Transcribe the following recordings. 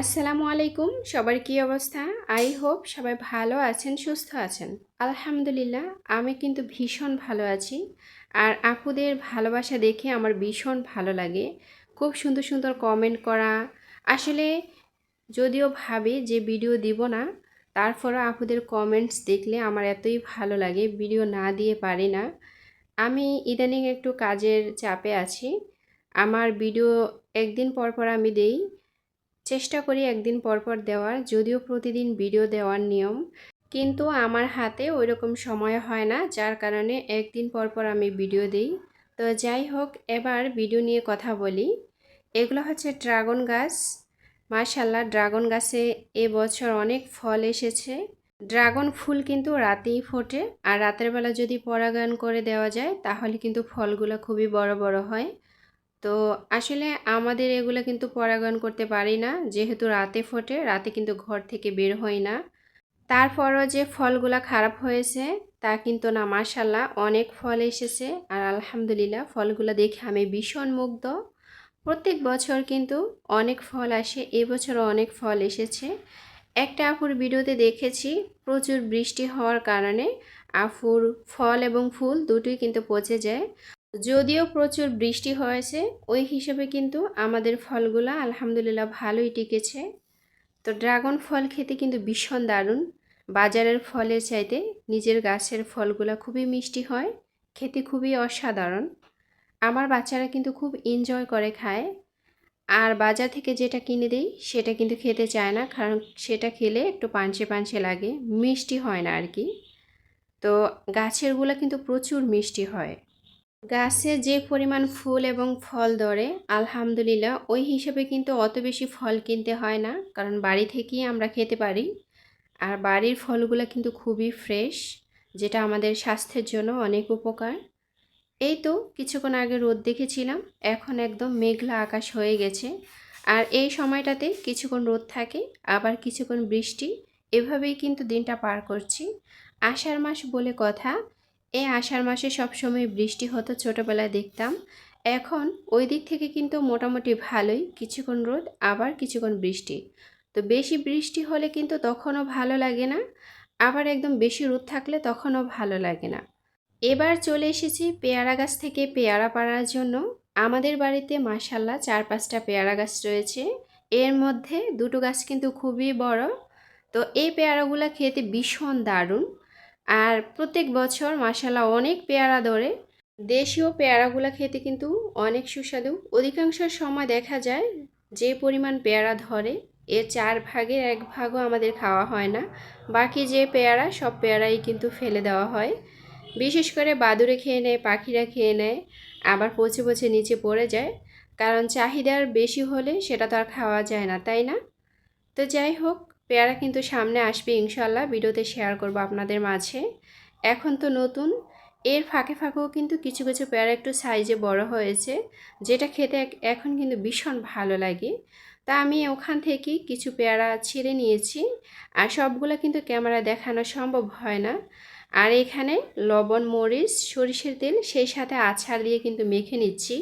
আসসালামু আলাইকুম, সবার কি অবস্থা? আই হোপ সবাই ভালো আছেন, সুস্থ আছেন। আলহামদুলিল্লাহ, আমি কিন্তু ভীষণ ভালো আছি। আর আপুদের ভালোবাসা দেখে আমার ভীষণ ভালো লাগে। খুব সুন্দর সুন্দর কমেন্ট করা। আসলে যদিও ভাবি যে ভিডিও দিব না, তারপরও আপুদের কমেন্টস দেখলে আমার এতই ভালো লাগে ভিডিও না দিয়ে পারি না। আমি ইদানিং একটু কাজের চাপে আছি। আমার ভিডিও একদিন পর পর আমি দেই। চেষ্টা করি একদিন পর পর দেওয়ার, যদিও প্রতিদিন ভিডিও দেওয়ার নিয়ম। কিন্তু আমার হাতে ওই রকম সময় হয় না, যার কারণে একদিন পর পর আমি ভিডিও দিই। তো যাই হোক, এবার ভিডিও নিয়ে কথা বলি। এগুলো হচ্ছে ড্রাগন গাছ। মাশাল্লাহ ড্রাগন গাছে এবছর অনেক ফল এসেছে। ড্রাগন ফুল কিন্তু রাতেই ফোটে। আর রাতের বেলা যদি পরাগায়ন করে দেওয়া যায়, তাহলে কিন্তু ফলগুলো খুবই বড় বড় হয়। তো আসলে আমাদের এগুলো কিন্তু পরাগায়ন করতে পারি না। যেহেতু রাতে ফোটে, রাতে কিন্তু ঘর থেকে বের হই না। তারপরও যে ফলগুলো খারাপ হয়েছে, তা কিন্তু না মাশাল্লাহ অনেক ফল এসেছে। আর আলহামদুলিল্লাহ, ফলগুলো দেখে আমি ভীষণ মুগ্ধ। প্রত্যেক বছর কিন্তু অনেক ফল আসে, এবছরও অনেক ফল এসেছে। একটা আফুর ভিডিওতে দেখেছি, প্রচুর বৃষ্টি হওয়ার কারণে আফুর ফল এবং ফুল দুটোই কিন্তু পচে যায়। যদিও প্রচুর বৃষ্টি হয়েছে, ওই হিসেবে কিন্তু আমাদের ফলগুলো আলহামদুলিল্লাহ ভালোই টিকেছে। তো ড্রাগন ফল খেতে কিন্তু ভীষণ দারুণ। বাজারের ফলের চাইতে নিজের গাছের ফলগুলো খুবই মিষ্টি হয়, খেতে খুবই অসাধারণ। আমার বাচ্চারা কিন্তু খুব এনজয় করে খায়। আর বাজার থেকে যেটা কিনে দিই, সেটা কিন্তু খেতে চায় না, কারণ সেটা খেলে একটু পাঞ্চে পাঞ্চে লাগে, মিষ্টি হয় না আর কি। তো গাছেরগুলো কিন্তু প্রচুর মিষ্টি হয়। গাছে যে পরিমাণ ফুল এবং ফল ধরে, আলহামদুলিল্লাহ, ওই হিসেবে কিন্তু অত বেশি ফল কিনতে হয় না, কারণ বাড়ি থেকেই আমরা খেতে পারি। আর বাড়ির ফলগুলো কিন্তু খুবই ফ্রেশ, যেটা আমাদের স্বাস্থ্যের জন্য অনেক উপকার। এই তো কিছুক্ষণ আগে রোদ দেখেছিলাম, এখন একদম মেঘলা আকাশ হয়ে গেছে। আর এই সময়টাতে কিছুক্ষণ রোদ থাকে, আবার কিছুক্ষণ বৃষ্টি, এভাবেই কিন্তু দিনটা পার করছি। আষাঢ় মাস বলে কথা এই আষাঢ় মাসে সবসময় বৃষ্টি হতো, ছোটোবেলায় দেখতাম। এখন ওই দিক থেকে কিন্তু মোটামুটি ভালোই, কিছুক্ষণ রোদ, আবার কিছুক্ষণ বৃষ্টি। তো বেশি বৃষ্টি হলে কিন্তু তখনও ভালো লাগে না, আবার একদম বেশি রোদ থাকলে তখনও ভালো লাগে না। এবার চলে এসেছি পেয়ারা গাছ থেকে পেয়ারা পাড়ার জন্য। আমাদের বাড়িতে মাসাল্লাহ চার পাঁচটা পেয়ারা গাছ রয়েছে। এর মধ্যে দুটো গাছ কিন্তু খুবই বড়। তো এই পেয়ারাগুলো খেতে ভীষণ দারুণ। আর প্রত্যেক বছর মাসাল্লাহ অনেক পেয়ারা ধরে। দেশীয় পেয়ারাগুলো খেতে কিন্তু অনেক সুস্বাদু। অধিকাংশ সময় দেখা যায় যে পরিমাণ পেয়ারা ধরে এর চার ভাগের এক ভাগও আমাদের খাওয়া হয় না। বাকি যে পেয়ারা, সব পেয়ারাই কিন্তু ফেলে দেওয়া হয়। বিশেষ করে বাদুরে খেয়ে নেয়, পাখিরা খেয়ে নেয়, আবার পচে পচে নিচে পড়ে যায়। কারণ চাহিদার বেশি হলে সেটা তো আর খাওয়া যায় না, তাই না? তো যাই হোক পেয়ারা কিন্তু সামনে আসবে ইনশাল্লাহ ভিডিওতে শেয়ার করব আপনাদের মাঝে। এখন তো নতুন, এর ফাঁকে ফাঁকেও কিন্তু কিছু কিছু পেয়ারা একটু সাইজে বড় হয়েছে, যেটা খেতে এখন কিন্তু ভীষণ ভালো লাগে। তা আমি ওখান থেকে কিছু পেয়ারা ছেড়ে নিয়েছি, আর সবগুলো কিন্তু ক্যামেরা দেখানো সম্ভব হয় না। আর এখানে লবণ, মরিচ, সরিষের তেল, সেই সাথে আছাড় দিয়ে কিন্তু মেখে নিচ্ছি।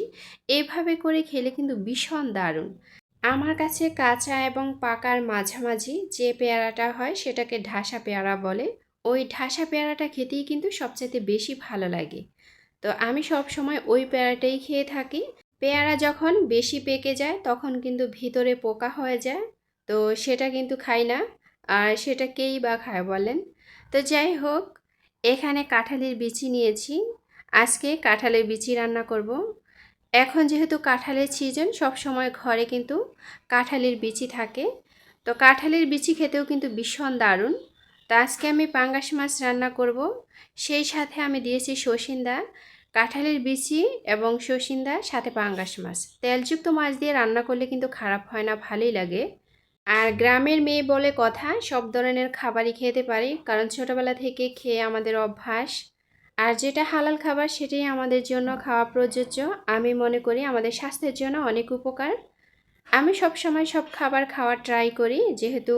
এভাবে করে খেলে কিন্তু ভীষণ দারুণ। আমার কাছে কাঁচা এবং পাকার মাঝামাঝি যে পেয়ারাটা হয় সেটাকে ঢাসা পেয়ারা বলে। ওই ঢাসা পেয়ারাটা খেতেই কিন্তু সবচেয়ে বেশি ভালো লাগে। তো আমি সব সময় ওই পেয়ারাটাই খেয়ে থাকি। পেয়ারা যখন বেশি পেকে যায় তখন কিন্তু ভিতরে পোকা হয়ে যায়। তো সেটা কিন্তু খাই না। আর সেটা কেই বা খায় বলেন? তো যাই হোক, এখানে কাঁঠালের বিচি নিয়েছি। আজকে কাঁঠালের বিচি রান্না করব। এখন যেহেতু কাঁঠালের সিজন সময় ঘরে কিন্তু কাঁঠালের বিচি থাকে। তো কাঁঠালের বিচি খেতেও কিন্তু ভীষণ দারুণ। তো আজকে আমি পাঙ্গাস মাছ রান্না করব। সেই সাথে আমি দিয়েছি সসিন্দা, কাঁঠালের বিচি এবং সসিন্দা, সাথে পাঙ্গাস মাছ। তেলযুক্ত মাছ দিয়ে রান্না করলে কিন্তু খারাপ হয় না, ভালোই লাগে। আর গ্রামের মেয়ে বলে কথা, সব ধরনের খাবারই খেতে পারি, কারণ ছোটোবেলা থেকে খেয়ে আমাদের অভ্যাস আর যেটা হালাল খাবার সেটাই আমাদের জন্য খাওয়া প্রযোজ্য। আমি মনে করি আমাদের স্বাস্থ্যের জন্য অনেক উপকার। আমি সব সময় সব খাবার খাওয়ার ট্রাই করি, যেহেতু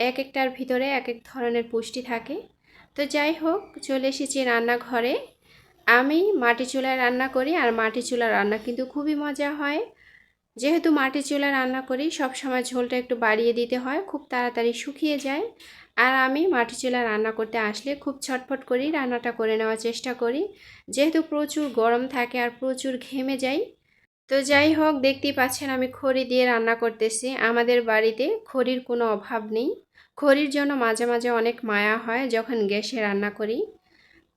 এক একটার ভিতরে এক এক ধরনের পুষ্টি থাকে। তো যাই হোক, চলে এসেছি রান্নাঘরে। আমি মাটি চুলায় রান্না করি আর মাটি চুলার রান্না কিন্তু খুবই মজা হয়। যেহেতু মাটি চুলা রান্না করি, সব সময় ঝোলটা একটু বাড়িয়ে দিতে হয়, খুব তাড়াতাড়ি শুকিয়ে যায়। আর আমি মাটি চুলা রান্না করতে আসলে খুব ছটফট করি, রান্নাটা করে নেওয়ার চেষ্টা করি। যেহেতু প্রচুর গরম থাকে আর প্রচুর ঘেমে যাই, তো যাই হোক, দেখতেই পাচ্ছেন আমি খড়ি দিয়ে রান্না করতেছি। আমাদের বাড়িতে খড়ির কোনো অভাব নেই। খড়ির জন্য মাঝে মাঝে অনেক মায়া হয় যখন গ্যাসে রান্না করি।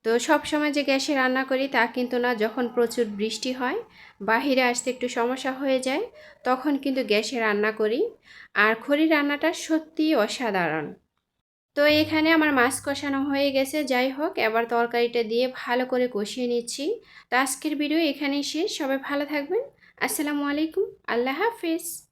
তো সব সময় যে গ্যাসে রান্না করি তা কিন্তু না, যখন প্রচুর বৃষ্টি হয়, বাহিরে আসতে একটু সমস্যা হয়ে যায়, তখন কিন্তু গ্যাসে রান্না করি। আর খড়ি রান্নাটা সত্যিই অসাধারণ। তো এখানে আমার মাছ কষানো হয়ে গেছে, যাই হোক, এবার তরকারিটা দিয়ে ভালো করে কষিয়ে নিচ্ছি। তো আজকের ভিডিও এখানেই শেষ, সবাই ভালো থাকবেন। আসসালামু আলাইকুম, আল্লাহ হাফিজ।